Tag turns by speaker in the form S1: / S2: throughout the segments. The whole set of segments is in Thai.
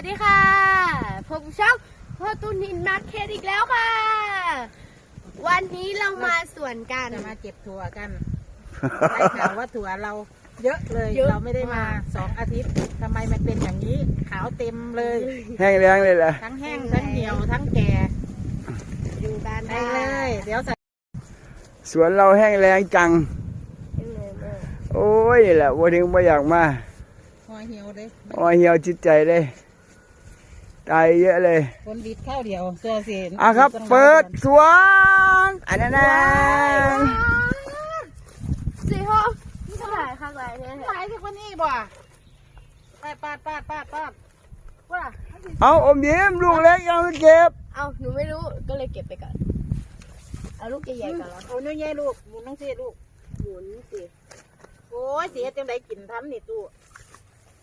S1: วัสดีค่ะพบกับช่องพ่อตุนินมาร์เก็ตอีกแล้วค่ะ วันนี้เรามาสวนกัน
S2: จะมาเก็บถั่วกันได้ข่าวว่าถั่วเราเยอะเลย
S1: เยอะ
S2: เราไม่ได้มามา
S1: ก
S2: สองอาทิตย์ทำไมมันเป็นอย่างนี้ ขาวเต็มเลย
S3: แห้งแรงเลยล่ะ
S2: ทั้งแห้งทั้งเหี่ยวทั้งแก่
S1: ดูบ้าน
S2: ไป
S1: ได้
S2: เลย เดี๋ยวใส่
S3: สวนเราแห้งแรงจัง โอ้ยนี่แหละวันถึงไม่อยากมา
S2: หัวเหี่ยวเลย
S3: อ้อเหี่ยวจิตใจเลย ตายเยอะเลย
S2: คนดิดข้าวเดียวตัวเสีย
S3: อะครับ เปิดสวนอันนั้นนะ
S1: สี่ห้องนี่เท่าไหร่ข้างไรเนี่ย
S2: หลายที่คนนี้บ่ปาดปาดปาดปาดปาดว่า
S3: เอาอมยิ้มลูกเล็กยังไม่เก็บ
S1: เอาหนูไม่รู้ก็เลยเก็บไปก่อนเอาลูกใหญ่ๆก่อนแล้ว
S2: เอาเนื้อแย่ลูกหมุนต้องเสียลูก
S1: หมุนสิ
S2: โอ้ยเสียจังไดกินทันนี่ตู้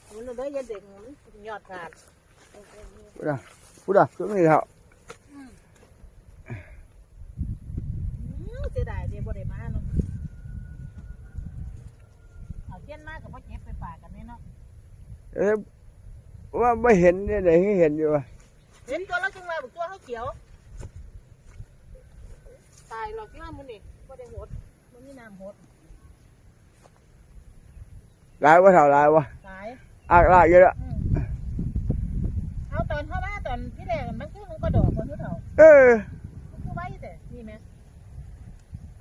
S2: หมุนเลยอย่าเด็กหมุนยอดขาด
S3: พูดอะพูดอะช่วงนี้ครับ
S2: อืมเสียดายเดี๋ยวบ่ได้มาเนาะเอาเทียนมากกับพ่อเจ็บไปฝากกันเนี่ยเนาะ
S3: เอ๊ะว่าไม่เห็นเนี่ยไหนให้เห็นอยู่วะ
S2: เห็นตัวแล้วจังเลยบอกตัวเขาเขียว ตายหรอกที่ว่ามันนี่บ่ได้หดมันมีน้ำหด
S3: ลายวะเท่าลายวะ
S2: ตาย
S3: อากลากเยอะละ
S2: อืมเอาตอนเข้ามาต อนที่แรกมันคือมันก็ดอกคนทุกเท่า
S3: เออ
S2: มันคือไว้แต่นี่ไหม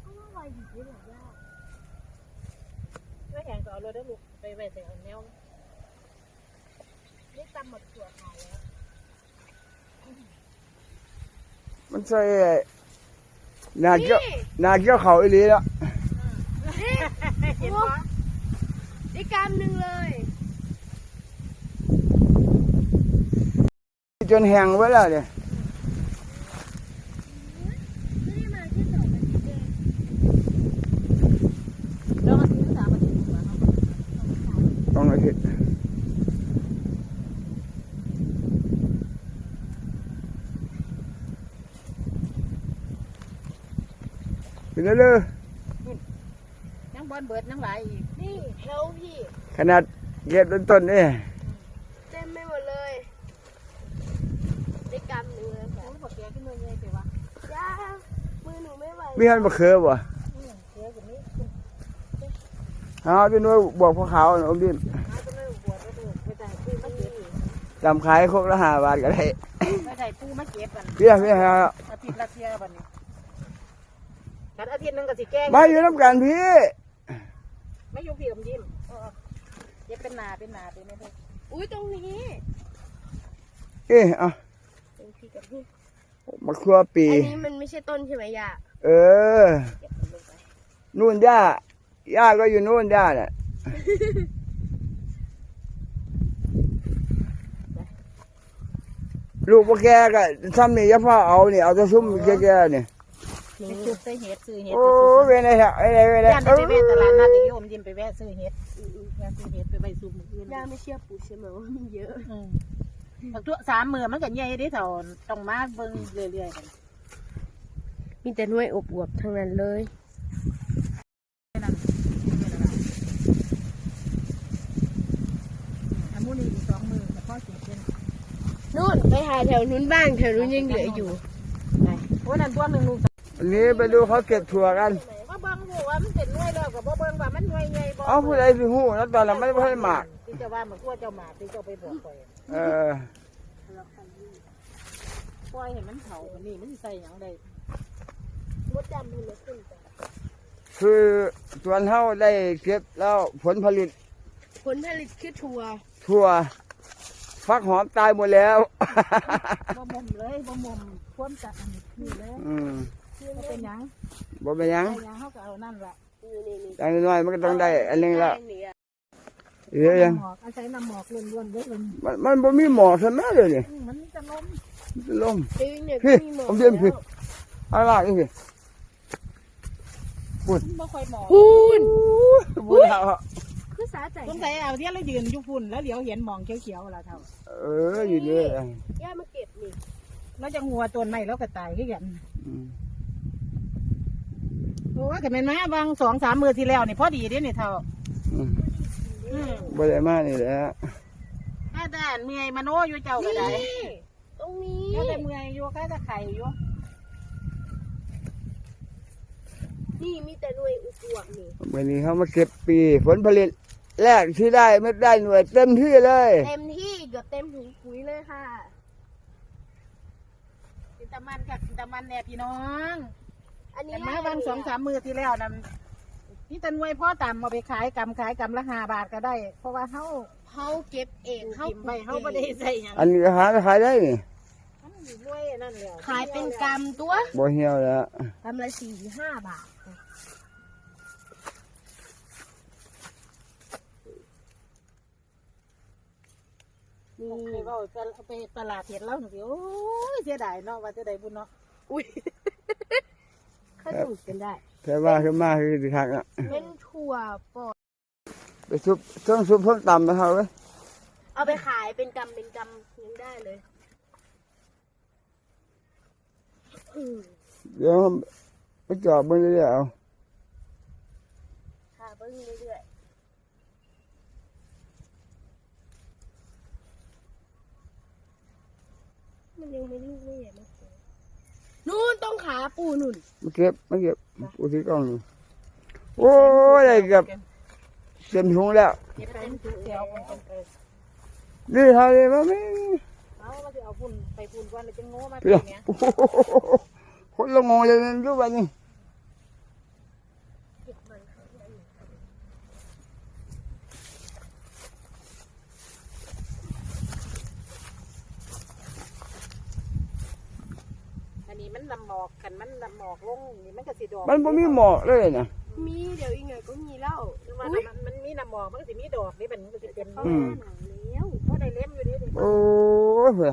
S1: ก็ว่าไวอยู่ที่หลังยาก
S2: ไม่แข็งก็เอาเลยได้อลูกไปไว้แต่เอาแนว
S1: นี่ตำหมดถั่วขายแล้ว
S3: มันใส่นาเกี่ยวนาเกี่ยวเขาอีหลีแล้ว
S1: นี่
S2: เห็นปะ
S1: อีกกำหนึ่งเลย
S3: จนแห้งไว้แล้วเนี่ย
S1: ไม่ได้มาแค่สองอาทิตย์เอง
S2: แล้วมันถึงสามอาทิตย์กว่าเนาะ
S3: ต้องอาทิตย์เป็นไงเลย
S2: ยังบอลเบิดยังหลายอีก
S1: นี่แล้วพี่
S3: ขนาดเก็บต้นต้นนี่
S1: เต็มไม่หมดเลยได้กำหนึ่งเลยค่ะ
S2: โอ้ยบอกแกขึ้นเลยเลยสิวะ
S1: ย่ามือหนูไม่ไหว
S3: มีหันมะเขือบ่
S2: อืมเยอะกว่านี้
S3: เอาเป็นว่าบอกพวกเขาน่ะอมดิน
S2: หาไปเลยปวดไปดูไปใส่ปูมาเก็บ
S3: จำขายครกละห้าบาทก็ได้
S2: ไปใส่ปูมาเก็บกัน
S3: เพี่ยเพี่ย
S2: อาทิตย์ละเที่ยบัดนี้กันอาทิตย์หนึงก็สิแกล้ง
S3: มาอยู่น้ำกันพี่
S2: ไม่อยู่พี่อมยิ้มเออเก็บเป็นหนาเป็นหนาเป็นไม่ได้
S1: อุ้ยตรงนี้
S3: เอ๊ะเอา
S1: ตรงพี่กับพี่
S3: มะเขือปี
S1: อันนี้มันไม่ใช่ต้นใช่ไหมย่า
S3: เออ
S1: เก็บมันลงไป
S3: นู่นย่าย่าก็อยู่นู่นย่าน่ะลูกพวกแกก็ซ้ำนี่อยาพ่อเอาเนี่ยเอาแต่ซุ้มแกๆเนี่ย
S2: ไปจุดใส่เห็ดซื้อเห็ด
S3: โอ้เวยนไอ้ฮะไอ้ไอ้เวยนไอ้
S2: ย่านไปแวะตลาดนัดไอ้โยมยิ้มไปแวะซื้อเห็ดย่านซื้อเห็ดไปใบซุปมืออื่น
S1: ย่าไม่เชื่อปู่ใช่ไหมว่ามันเยอะ
S2: อืมบักตัวสามมือมันก็ใหญ่เดิเท่าต้องมาเบิ่งเรื่อยๆกัน
S1: มีแต่หน่วยอบอวบทั้งนั้นเลย
S2: อันมูนี่อีกสองมือแต่พ่อเก็บเป็น
S1: นู่นไปหาแถวนู้นบ้างแถวนู้นยังเหลืออยู่
S2: ไปโอ้นั่นตัวหนึ่งลูก
S3: วันนี้ไปดูเขาเก็บถั่วกัน
S2: ว่าเบิ่งหูว่ามันเป็นหน่วยแล้วกับบ่เบิ่งว่ามันหน่วยใหญ่บ่
S3: เอาผู้ใดสิหู้แล้วตอนนั้นไม่ได้หมาก
S2: ที่จะว่ามันกลัวเจ้าหมาที่เจ้าไปบอกปล่อย
S3: เออ
S2: ปล่อยให้มันเผาบัดนี้มันสิใส่หยังได้
S1: มดดำมันขึ้นไป
S3: คือส่วนเฮาได้เก็บแล้วผลผลิต
S1: ผลผลิตคือถั่ว
S3: ถั่ว ฟักหอมตายหมดแล้ว
S2: บ่มุมเลยบ่มุมความจัดอันนี้นี่เลย
S3: อืม
S2: บ่เป็นหยัง
S3: บ่เป็นหยัง
S2: ได้หยังเฮาก็เอานั่นล่ะ
S1: นี่นี่นี่
S3: อย่างน้อยๆมันก็ต้องได้ อันหนึงแล้ว
S1: ได้เนี่ย
S3: เดี๋ยวยัง
S2: หมอกอาศัยน้ำหมอกล้วนๆเด้อมัน
S3: มันมันบ่มีหมอกซะแม่เลยนี่
S2: อืมมันจะล้ม
S3: มันลม
S1: เอ้ยเนี่ย
S3: พี่
S1: มีหมอก
S3: ผมเรียนพี่
S1: แล้ว
S3: เอาล่ะนี่พี่
S2: มันบ่ค่อยหมอก
S1: พูน
S3: บุญเอา
S1: คือสาใจ
S2: สงสัยเอาเที่ยแล้วยืนอยู่ฝุ่นแล้วเดี๋ยวเห็นหมองเขียวๆล่ะเท่า
S3: เอออยู่นี่
S1: ย่ามาเก็บนี่
S2: แล้วจะงัวต้นไม้แล้วก็ตายคือกัน
S3: อืม
S2: โอ้ยก็แม่นมาบางสองสามมือที่แล้วนี่พอดีเด้นี่เท่า
S3: อืม
S2: อืม
S3: บ่ได้มานี่แหละ
S2: ถ้าาแต่เมื่อยมโนอยู่เจ้าก็ได้
S1: นี่ตรงนี้
S2: แค่แต่เมื่อยอยู่แค่แต่ไข่อยู่
S1: นี่มีแต่หน่วยอุปวกนี่
S3: วันนี้เขามาเก็บปี ผลผลิต แรกที่ได้ไม่ได้หน่วยเต็มที่เลย
S1: เต็มที่เกือบเต็มถุงปุ๋ยเลยค่ะ
S2: กินตะมันค่ะกินตะมันแน่พี่น้อง
S1: อันนี้
S2: แต่มาวันสองสามมือที่แล้วนั่นพี่ตะนวยพ่อตำมาไปขายกำขายกำละห้าบาทก็ได้ เพราะว่าเฮา
S1: เขาเก็บเอง
S2: เฮา
S1: เขา
S2: ไปเฮาไม่ได้ใส่หยัง
S3: อันนี้ก็หาขายได้นี่
S2: มันอยู่ด้วยนั่นแหละ
S1: ขายเป็นกำตัว
S3: บ่เหี่ยวแล้ว
S1: กำละสี่ห้าบาท
S2: นี่เคยว่าเอาไปตลาดเห็ดแล้วหนูสิโอ้ยเสียดายเนาะว่าจะได้บุญเนาะ
S1: อุ้ยขนมกันได้
S3: แต่ว่าขึ้นมาคือสิคักอะ
S1: เป็นถั่วปอด
S3: ไปซุปต้องซุปเพิ่มต่ำมาเท่าไว้
S1: เอาไปขายเป็นกำเป็นกำยังได้เลยอืม
S3: เดี๋ยวไปจอบเบิ่งเรื่อยๆเอา
S1: ค่ะเพิ่งเรื่อยๆ มันยังไม่ลูกไม่ใหญ่ไม่โตนู่นต้องขาปูนุ่น
S3: มาเก็บมาเก็บกูถือกล้องอยู่โอ้ยได้เกือบเต็มถุงแล้ว
S2: เก็บไปเดี๋ยวมันเป็นเออ
S3: นี่เท่านี้มั้ย
S2: เอาว่าจะเอาพุ่นไปพุ่นก่อนแล้วจะโง่มา
S3: เดี๋ยว
S2: เนี้ย
S3: โอ้โหคนละงงเลยนะยุบไปนี่
S1: เก็บมันข้างใน
S2: อั นนี้มันลำหมอกกันมันลำหมอกลงนี่มันก็สิดอก
S3: มันบ่มีหมอกเลยนะ
S1: มีเดี๋ยวอีกหน่อยก็มีแล้ว
S2: คือว่า
S1: อุ๊ย
S2: มันมันมีน้ำหมอกมันก็สิมีดอกนี่เป็นมันก็สิเป็น
S1: เข้า
S3: อื
S1: ห
S3: ม
S1: น้าหนาวแล้ว
S2: เพราะได้เล็มอยู่นี่ดิ
S3: โอ้ยเพื่อ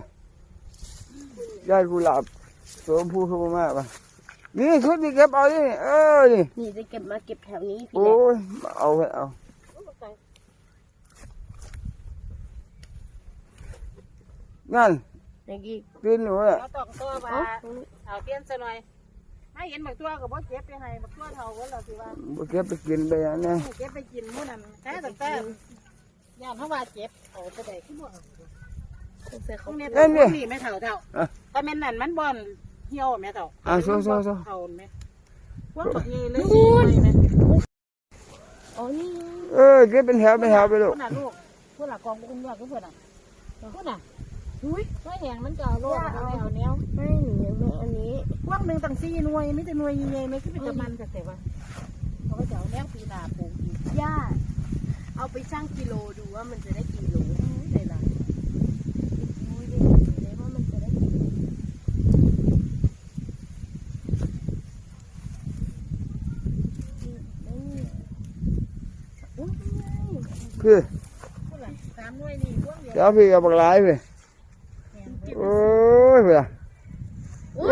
S3: ยายกุหลาบสวมผู้เข้ามากป่ะนี่ชุดที่เก็บเอานี่เออนี่
S1: นี่จะเก็บมาเก็บแถวนี้พี่
S3: โอ้
S1: เล็ก
S3: ยมาเอาไปเอา
S2: ใส่
S3: นั่ น
S1: เมื่อกี้
S3: กินหนูอะ
S2: เอาตอกตัวว่า
S1: เอ้า
S2: เอาเทียนซะหน่อยไม่เห็นบักตัวก็บ่เก็บไปให้บักตัวเท่าก็แล้วสิว่า
S3: บ่เก็บไปกินไปอันนี้
S2: เก็บไปกินหมู่นั่นแต่ตั้งแต่ย่านเฮาว่าเก็บเอาไปได้คือบ่เอา
S1: สงสัย
S2: ต
S1: เขา
S2: รงนี้
S1: เต
S2: รงนี้แม่เฒ่าเฒ่าแต่แม่นนั่นมันบ่อนเหี่ยวแม่เฒ่า
S3: อะโซ่โซ่โซ่
S2: เฒ่าแม่พวกบักนี้เลยสิแม่
S1: อ๋อนี่
S3: เออเก็บเป็นแถวเป็นแถวไปลูก
S2: พุ่นน่ะลูกพุ่นน่ะกองบุญว่าคือเพิ่นน่ะพุ่นน่ะ
S1: อุ้ย
S2: ไม่แหงมันก็เอาโลดเอาแนวแนว
S1: ไม่หนูยังไม่อันนี้
S2: พวกหนึ่งตั้งสี่หน่วยมีแต่หน่วยใหญ่ๆไหมคือเป็นตะมันแต่แต่ว่าเขาก็จะเอาแนวปีหนาปลูกอีก
S1: ย่าเอาไปชั่งกิโลดูว่ามันจะได้กี่โล
S2: ได้ละ
S1: ดูดิเลยว่ามันจะได้กี่โลนี่นี่อุ้ยนี่ไง
S3: คือ
S2: พุ่นล่ะสามหน่วยนี่พวกเดียว
S3: เดี๋ยวพี่กับบักหลายไป
S2: แหง
S3: โอ้ย เพื่อโอ้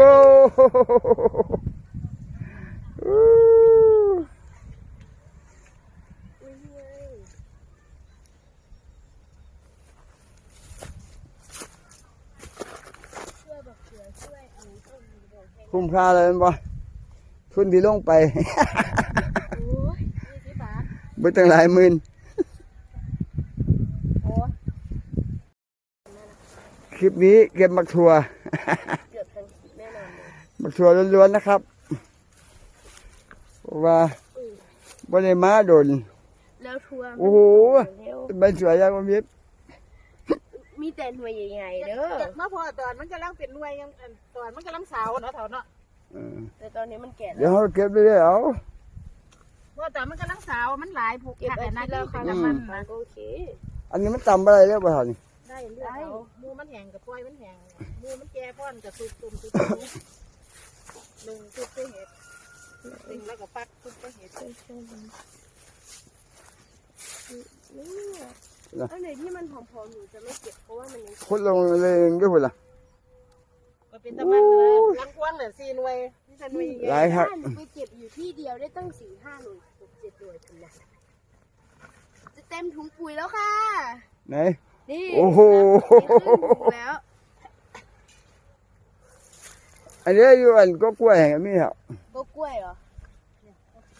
S3: โห
S1: อุ้ยนี่ไงช่วยบอกเสือช่วยเอาต้นบอกให้
S3: คุ้มค่าเลยมันบ่ทุนที่ลงไป
S1: โอ้ย
S2: ยี่สิบบาท
S3: เบิดตั้งหลายหมื่น
S2: โอ้
S3: คลิปนี้เก็บมักถั่ว
S1: เกือบทั้งคลิปแน่นอนเลย
S3: มักถั่วล้วนๆนะครับเพราะว่า
S1: อืม
S3: บ่ได้มาโดน
S1: แล้วทัวร์มัน
S3: โอ้โห
S1: เร็ว
S3: ใบสวยยังบ่มี
S1: มีแต่หน่วยใหญ่ๆเด้อ
S2: มาพอตอนมันกำลังเป็นหน่วยยังอันตอนมันกำลังสาวเนาะเถาเนาะ
S3: เออ
S1: แต่ตอนนี้มันแก่
S3: เดี๋ยว
S1: แล้ว
S3: เราเก็บเรื่อยๆเอา
S2: เพราะตอนมันกำลังสาวมันหลายผูก
S1: เก็บ
S2: ขาด
S1: อา
S2: แต่
S1: ทิ
S2: นา
S1: ตย์
S2: ที
S1: ละค
S2: เป็
S1: รั้
S2: น
S1: ง
S2: น้ำมัน
S1: มั
S2: นะ
S1: นโอเค
S3: อันนี้มันต่ำอะไรเรียกว่าเท่านี้
S2: ได้เลือกเอาหมูมันแห้งกับปล่อยมันแห้งหมูมันแก่พ่อนกับซุปตุ่มซุปตุ่มหนึ่งซุปไปเห็ดหนึ่งแล้วก็ปักซุปไปเห็ด
S1: นี่อันไหนที่มันผอมๆหนูจะไม่เก็บเพราะว่ามันยัง
S3: คุดลงเลยเองด้วยพุ่นล่ะ
S2: ก็เป็นตะมันเลยลังกวางเหลือสี่หน่วยนี่จะหน่วย
S3: หลายครับ
S1: หนูไปเก็บอยู่ที่เดียวได้ตั้งสี่ห้าหน่วยหกเจ็ดหน่วยถึงนะจะเต็มถุงปุ๋ยแล้วค่ะ
S3: ไหน
S1: นี่
S3: โอ้โห
S1: นี่ขึ้นถุงแล้ว
S3: อันนี้อยู่อันก็กล้วยแห่งมีครับ
S1: ก็กล้วยเหรอ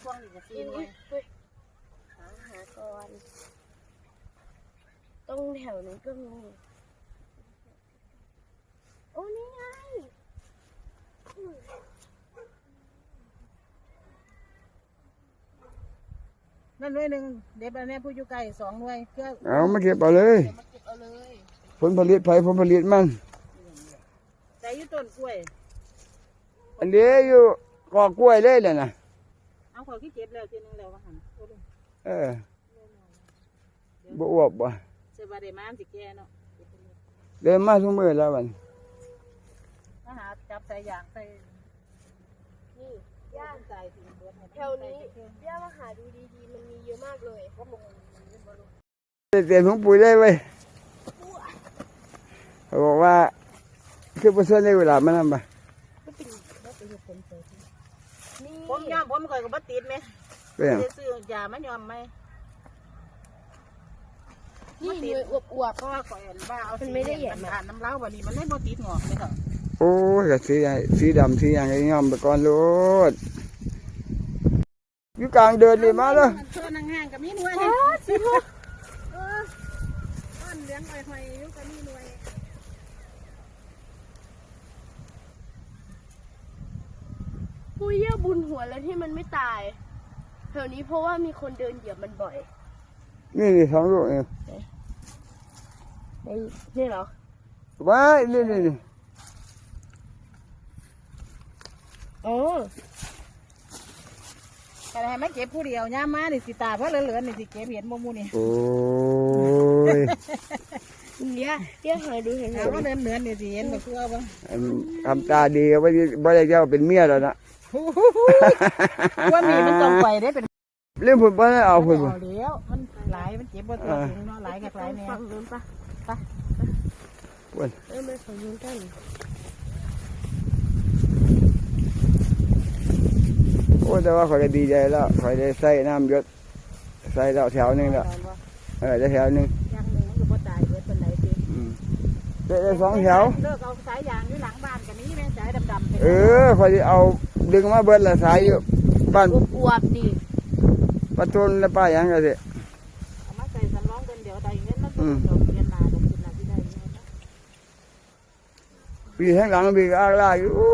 S1: ก
S2: วางอีกสี่
S1: นี่
S2: หน่วย
S1: เฮ้ยหาหาก่อนตรงแถวนั้นก็มี โอ้นี่ไง
S2: นั่นหน่วยหนึ่งเด็บอันเนี้ยผู้อยู่ไกลสองหน่วยเพื่อ
S3: เอามาเก็บเอาเลย
S2: เดี๋ยวมาเก็บเอาเลย
S3: ผลผลิตไผผลผลิตมัน
S2: แต่อยู่ต้นกล้วย
S3: อันนี้อยู่กอกล้วยเลยเลยนะ
S2: เอาขอขี้เจ็บแล้วเจนึงแล้วว่าหันโอ้ย
S3: เออบ่อวบบ่
S2: เสบาเดมานสิแกเนาะเก็บไปเลย
S3: เดินมาทุกมื้อแล้วมัน
S2: มาหาจับใส่ยางใส่นี่ ย่างใส่ถึงเบิดให้
S1: แถวนี้ย่ามาหาดูดีๆ มันมีเยอะมากเลย
S2: ก็ลงมันเล่นบอลลูน
S3: เตรียมถุงปุ๋ยได้เว้ยเขาบอกว่าคือบ่ส่วนในเวลามันนำบ่
S2: ก็เป็นก็เป็นคนเปิด
S1: นี่
S2: ผมยอมผมก่อยกับบัติดไหม
S3: เป็นหยัง
S2: จะซื้อยามันยอมไหม
S1: นี่หน่วยอวบ
S2: เพราะว่าก่อยอันบ้าเอา
S1: มันไม่ได้แหย่
S2: มันอ่านน้ำเล้าวันนี้มันไม่บ่ติดงอกเลยค่ะ
S3: โอ้ยก็สีให้สีดำสีหยังให้ยอมไปก่อนโลดอยู่กลางเดินนี่มาเด้อ
S2: มันเชื่อนังห้างกับมีหน่วย
S1: ๆ
S2: นี่
S1: อ๋อสิลูก
S2: เออต้นเลี้ยงหอยๆอยู่กับมีหน่วย
S1: ปุยเยื่อบุญหัวแล้วที่มันไม่ตายแถวนี้เพราะว่ามีคนเดินเหยียบมันบ่อย
S3: นี่นี่สองลูกนี่
S1: ไอ้นี่เหรอ
S3: ไว้นี่นี่ นี่
S1: อ๋อ
S2: แต่ให้มาเก็บผู้เดียวย่ามมานี่สิตาเพราะเหลือๆนี่สิเก็บเห็นบ่หมูนี่
S3: โอ้ย
S1: เนี่ยเนี่ยหาดูเห็นไหม
S2: ถามว่าเดินเหนือนี่สิเห็นบ่คือเอาบ่
S3: อันทำตาดีไว้บ่ได้เจ้าเป็นเมียแล้วนะ
S2: ว่ามีมันต้องไปได้เป็น
S3: เรื่องผมบ่ได้เอา
S2: เอา
S3: พุ่นบ่
S2: แล้วมันหลายมันเจ็บบ่ตัวถึงเนาะหลายกับหลายแน่
S1: ฝั่งนู้นปะ
S3: พุ่น
S1: เออมาฝั่งนู้นกัน
S3: โอ้แต่ว่าข่อยก็ดีใจแล้วข่อยได้ใส่น้ำหยศใส่แล้วแถวหนึงแล้วเออได้แถวหนึง
S2: ยางหนึ่งมันก็บ่ตายเบิดปานใดติ
S3: อืมได้ได้สองแถว
S2: เลิกเอาสายยางอยู่หลังบ้านกันนี้แม่สายดำๆไป
S3: เออข่อยสิเอาดึงมาเบิดละสายอยู่บ้าน
S1: อวบๆดิ
S3: ประตูนและป้าหยังก็สิ
S2: เอามาใส่สำรองกันเดี๋ยวได้เงินมันต้องดอกเรียนมาดอกกินน่ะสิได้เงินนะ
S3: ปีข้างหลังปีก็อากลากอยู่อู้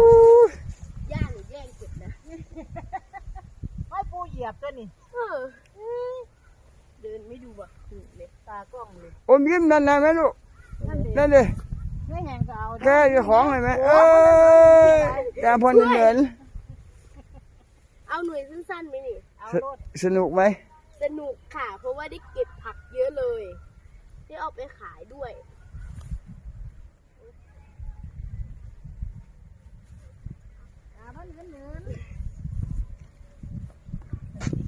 S3: ย
S1: ย่าหนูแย่งเก็บนะ
S2: ไม่ปูเหยียบตัวนี่
S1: เออเดินไม่ดูอะถูกเลย
S2: ตากล้องเลย
S3: อมยิ้มนั่นนะแม่ลูก
S2: นั่นดิ
S3: นั่นดิ
S2: ไม่แหงก็เอา
S3: แค่เจ้าของเลยไหมเอ้ยแต่พอเหมือน
S1: เอาหน่วยสั้นๆไหมนี่
S2: เอาโลด
S3: สนุกไหม
S1: สนุกค่ะ เพราะว่าได้เก็บผักเยอะเลยได้เอาไปขายด้วย
S2: เอามันเงินเงิน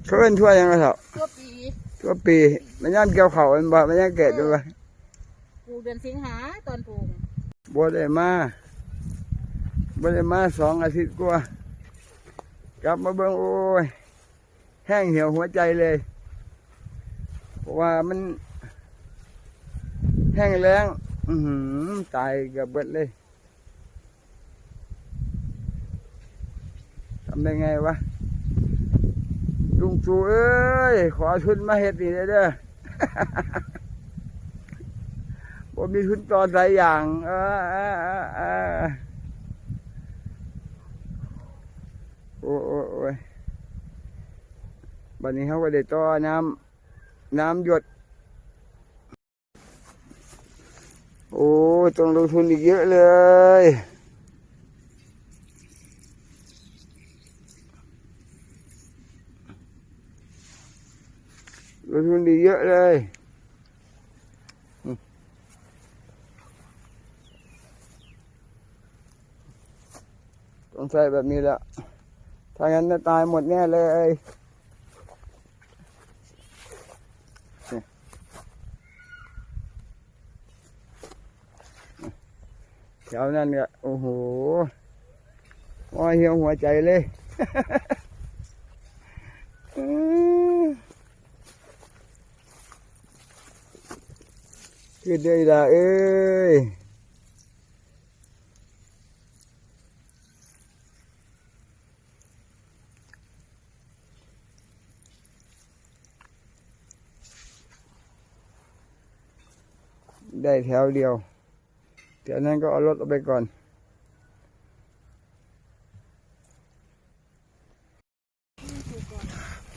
S3: เขาเป็นทั่วยังไงเถอะ
S2: ตัวปี
S3: ทั่วปีมันย่ำเกี่ยวเขามันบ่มันย่ำเกตด้วย
S2: ปลูกเดือนสิงหาตอนปลูก
S3: บ่ได้มาบ่ได้มาสองอาทิตย์กว่ากลับมาเบิ่งโอ้ยแห้งเหี่ยวหัวใจเลย เพราะว่ามัน แห้งแล้งอือหือตายเกับเบิดเลยทำได้ไงวะ ลุงจูเอ้ย ขอทุนมาเฮ็ดนี่เด้อเด้อบ่มีทุนต่อสายอย่าง เออเออเออโอ้โอ้ยบัดนี้เขาก็ได้ต่อน้ำน้ำหยด โอ้ต้องลงทุนอีกเยอะเลย ลงทุนอีเยอะเลยต้องใส่แบบนี้แหละถ้างั้นจะตายหมดแน่เลยแถวนั้นก็โอ้โหว่าเหี่ยวหัวใจเลย อืม คือได้ละเอ้ยได้แถวเดียวแถวนั้นก็เอารถออกไปก่อน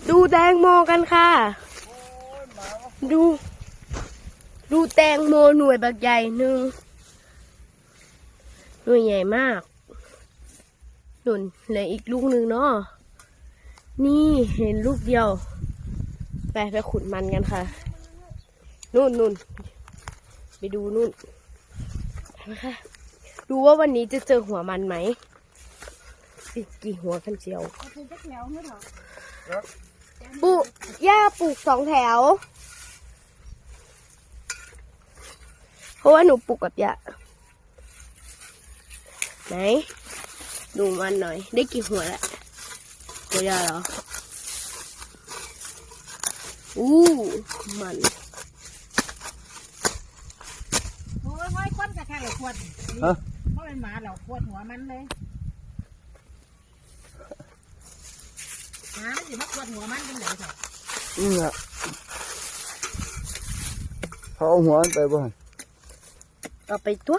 S1: ดูแตงโมกันค่ะ ดู ดูแตงโมหน่วยบักใหญ่หนึ่งหน่วยใหญ่มากหนุนเหลืออีกลูกหนึ่งเนาะนี่เห็นลูกเดียว ไปไปขุดมันกันค่ะ นู่นนู่นไปดูนู่นไปค่ะดูว่าวันนี้จะเจอหัวมันไหมกี่หัวกันเจียว
S2: เอาเป็นจักแถวเมื่อเถอะ
S1: ปลูกหญ้าปลูกสองแถว เพราะว่าหนูปลูกกับหญ้าไหน ดูมันหน่อย ได้กี่หัวแล้วหัวหญ้าเหรอ อู้มัน
S2: โอ้ยห้อยก้นกระแทกเลยขวด
S3: ฮะ
S2: เพราะเป็นหมาเหล่าขวดหัวมันเลยหมามันสิมาขวดหัวมันเป็นไหนเถอะ
S3: นี่แหละเขาเอาหัวมันไปบ่
S1: เอาไปตัว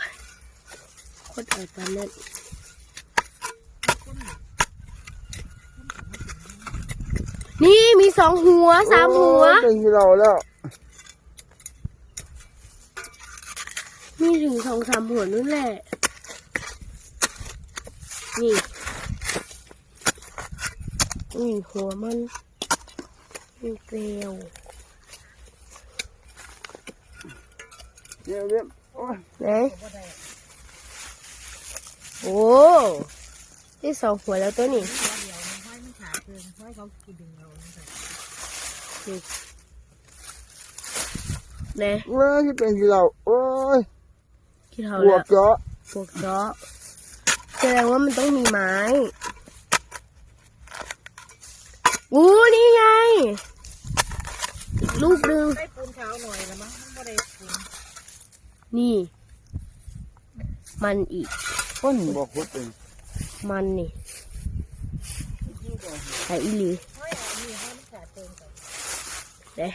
S1: คนเอ่ยปานนั้นนี่มีสองหัวสามหัว
S3: โอ้ยเป็นที่เราแล้ว
S1: มีถึงสองสามหัวนู่นแหละ นี่นี่หัวมันมีเกลียว
S3: เดี๋ยวเดี๋ยวโอ้ย
S1: ไหนโอ้ที่สองหัวแล้วตัวนี้
S2: ตัวเดียวมันห้อยมันขาดเกินห้อยเขากินดึงเราเนี่ยเถอะ
S1: ไหน
S3: เว้ยที่เป็นที่เราโอ้ย
S1: ที่เท่า
S3: บว
S1: แล้
S3: ก
S1: ว
S3: เจาะ
S1: พวกเจาะแสดงว่ามันต้องมีไม้อู้นี่ไงอีกลูกหนึ่ง
S2: ได้ปูนขาวหน่อยละมั้งมันไม่ได้ปูน
S1: นี่ มันอีก
S3: คนบอกคุดเอง
S1: มันนี่ไอ้อีหลี
S2: ห้อยอันนี้ห้อยมันขาดเกินก่อน
S1: เด้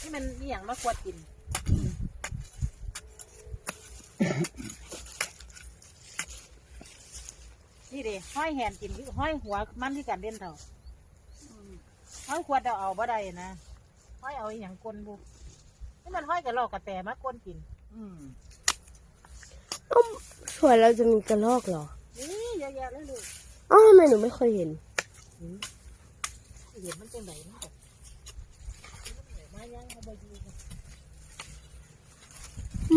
S2: นี่มันนี่อย่างมาขวดกินนี่เด้ห้อยแหนกินคือห้อยหัวมันที่กันเด่นเท่าห้อยขวดเราเอาบ่ได้นะห้อยเอาอหย่างกลนบุนี่มันห้อยกระลอกกระแตมากลนกิน
S3: อืม
S1: เอ้าส่วนเราจะมีกระรอกเหรอ
S2: นี่เยอะแยะเลยลูก
S1: อ้าวทำไมหนูไม่เคยเห็น
S2: เห็นมันเป็นไหนนะมายังเขาบอยู่กัน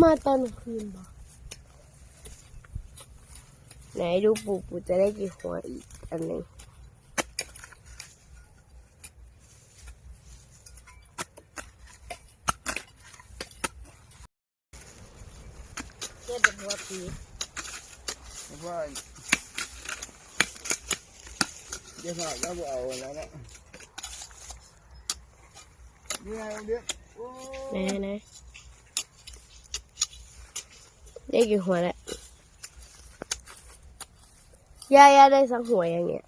S1: มาตอนกลางคืนบอไหนดูปูปูจะได้กี่หัวอีกอันหนึ่ง
S2: เล่นเป็นหัวปี
S3: เพราะว่า เดี๋ยวเอาแล้วเนะนี่ไงเดี๋ยว
S1: ไหนไหนได้กี่หัวแล้วย่าย่าได้สักหัวอย่างเงี้ย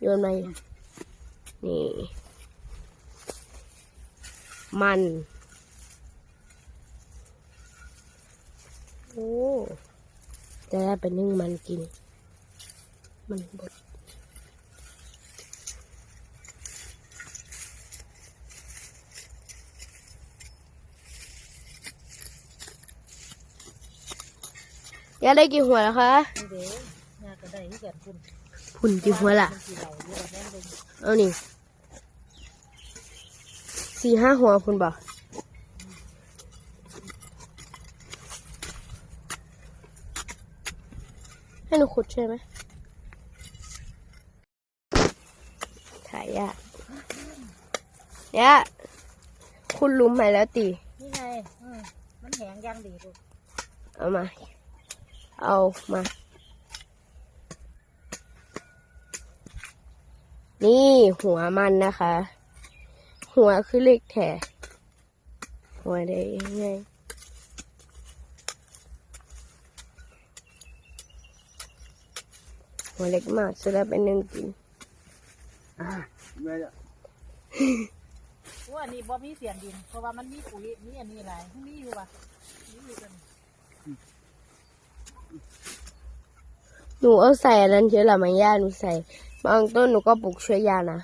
S1: โยนมาอีกนี่ มัน โอ้ จะได้เป็นนึ่งมันกิน มันบดย่าได้กี่หัวแล้วคะ
S2: นี่เด้งานก็ได้ที่เกิดคุณ
S1: พุ่นกี่หัวละ
S2: มันกี่เหล่าเยอะแน่นเลย
S1: เอานี่สี่ห้าหัวคุณบอก ให้หนูขุดใช่ไหมถ่ายยากยะคุณลุมใหม่แล้วตี
S2: นี่ไงอืมมันแหงยังดีลูก
S1: เอามา เอามา นี่หัวมันนะคะ หัวคือเล็กแท้หัวได้ยังไง หัวเล็กมากจะได้เป็นหนึ่งกิน
S3: แม่จะ
S2: ว่าอันนี้บ่มีเสียนดิน เพราะว่ามันมีปุ๋ยมีอันนี้หลายมีอยู่ว่ะมีอยู่กัน
S1: หนูเอาใส่อันนั้นเยอะละมันย่าหนูใส่ บางต้นหนูก็ปลูกเชื้อยานะ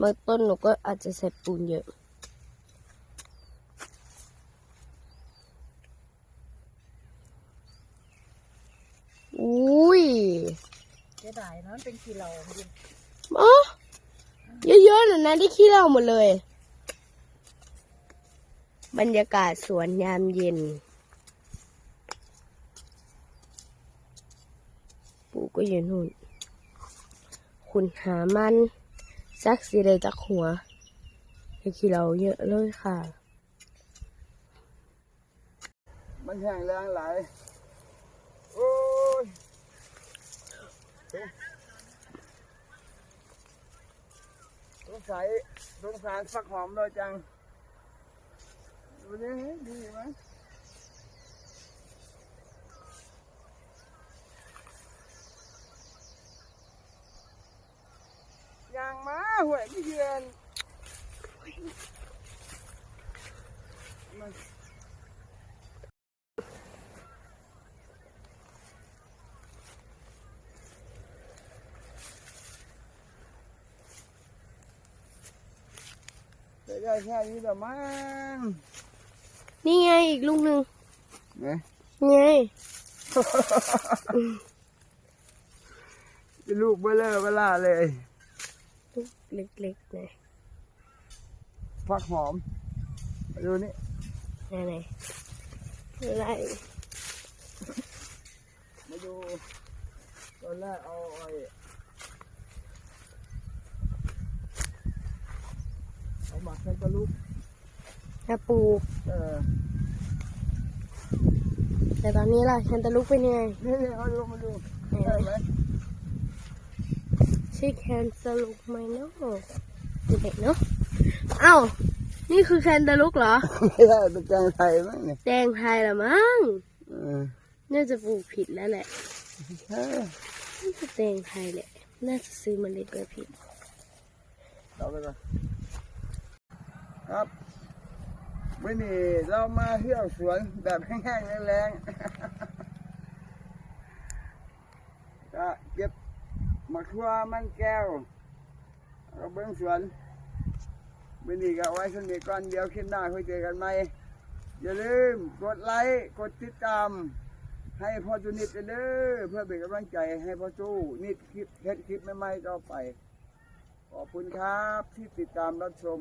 S1: บางต้นหนูก็อาจจะใส่ปูนเยอะ อุ้ย
S2: เสียดายนะมันเป็นกี่เหล่าดิน
S1: อ๋อเยอะๆเลยนะได้ขี้เหล้าหมดเลย บรรยากาศสวนยามเย็น ปู่ก็อยู่นู่น คุณหามันซักสีเลยจากหัวได้ขี้เหล้าเยอะเลยค่ะ
S3: มันแห้งแรงหลายโอ้ย ใสสงสารฟักหอมเลยจังดูนี่ดีไหมยางมาหวยพี่เยือน ได้ได้แค่นี้ละมั้ง
S1: นี่ไงอีกลูกหนึ่ง
S3: เนี่ย
S1: นี่ไง
S3: เป็นลูกเบลอเวลาเลย
S1: ลูกเล็กๆหน่อย
S3: ฟักหอมมาดูนี่
S1: ไหนๆไล่
S3: มาดูตอนแรกเอาไอ้ เอาหมักแค่กระลูก
S1: จะปลูก
S3: เออ
S1: แต่ตอนนี้ล่ะแคนตาลูกเป็นยังไง
S3: นี่นี่เอาดูมาดูได้ไหม
S1: ใช่แคนตาลูกไหมเนาะเด็กๆเนาะเอ้า นี่คือแคนตาลูกเหรอ
S3: ไม่ได้เป็นแกงไทยมั้งเนี่ย
S1: แดงไทยละมั้ง
S3: เออ
S1: น่าจะปลูกผิดแล้วแหละ
S3: ใช่
S1: น่าจะแดงไทยแหละ น่าจะซื้อเมาเล็ดมาผิด
S3: เอาไปก่อน ครับวันนี้เรามาเที่ยวสวนแบบแห้งๆแรงๆก็เก็บมะขัวมันแก้วก็เบิ้งสวนวันนี้ก็ไว้สนิทก่อนเดียวคลิปหน้าค่อยเจอกันใหม่อย่าลืมกดไลค์กดติดตาม ให้พ่อจูนิดเด้อเพื่อเป็นกำลังใจให้พ่อจูนิดคลิปเฮ็ดคลิปใหม่ๆต่อไป ขอบคุณครับที่ติดตามรับชม